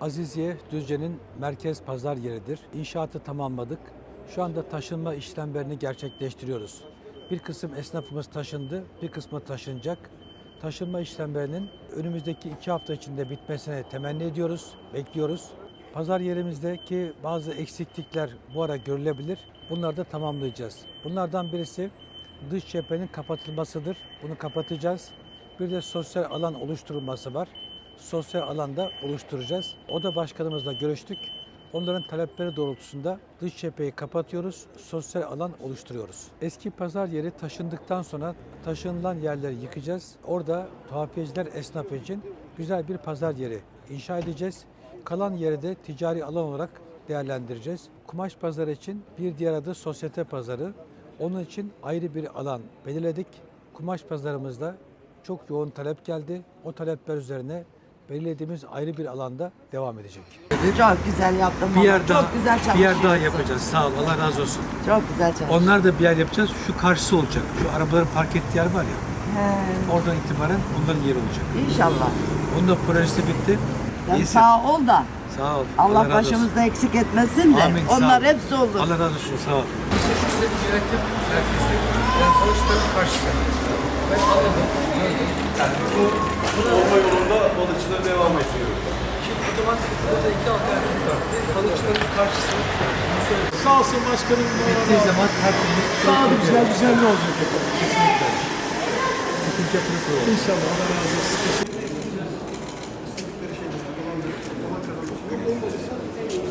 Aziziye Düzce'nin merkez pazar yeridir. İnşaatı tamamladık. Şu anda taşınma işlemlerini gerçekleştiriyoruz. Bir kısım esnafımız taşındı, bir kısmı taşınacak. Taşınma işlemlerinin önümüzdeki iki hafta içinde bitmesine temenni ediyoruz, bekliyoruz. Pazar yerimizdeki bazı eksiklikler bu ara görülebilir. Bunları da tamamlayacağız. Bunlardan birisi dış cephenin kapatılmasıdır. Bunu kapatacağız. Bir de sosyal alan oluşturulması var. Sosyal alanda oluşturacağız. Oda başkanımızla görüştük. Onların talepleri doğrultusunda dış cepheyi kapatıyoruz, sosyal alan oluşturuyoruz. Eski pazar yeri taşındıktan sonra taşınılan yerleri yıkacağız. Orada tuhafiyeciler esnafı için güzel bir pazar yeri inşa edeceğiz. Kalan yeri de ticari alan olarak değerlendireceğiz. Kumaş pazarı için bir diğer adı sosyete pazarı. Onun için ayrı bir alan belirledik. Kumaş pazarımızda çok yoğun talep geldi. O talepler üzerine belirlediğimiz ayrı bir alanda devam edecek. Çok güzel yaptın Bir yer daha Çok güzel bir yer daha çalışıyorsun. yapacağız. Sağ ol. Allah razı olsun. Çok güzel çalışıyorsun. Onlar da bir yer yapacağız. Şu karşısı olacak. Şu arabaların park ettiği yer var ya. He, Oradan itibaren onların yeri olacak. İnşallah. Onun da projesi bitti. Sen İyisin. sağ ol da Sağ ol. Allah, razı olsun. başımızda eksik etmesin de Amin, sağ onlar hepsi olur. Allah razı olsun. Sağ ol. Size bir yönetim merkezi. Ben çalıştığım karşısı. Ben anladım. Yani bu Olma yolunda balıkçılar devam ediyor. Şimdi otomatik burada iki alternatif var. Balıkçıların karşısı. Sağ olsun başkanım. Bittiği zaman tertemiz. Daha da güzel güzel olacak. Kesinlikle. Kurulu. İnşallah Allah razı olsun.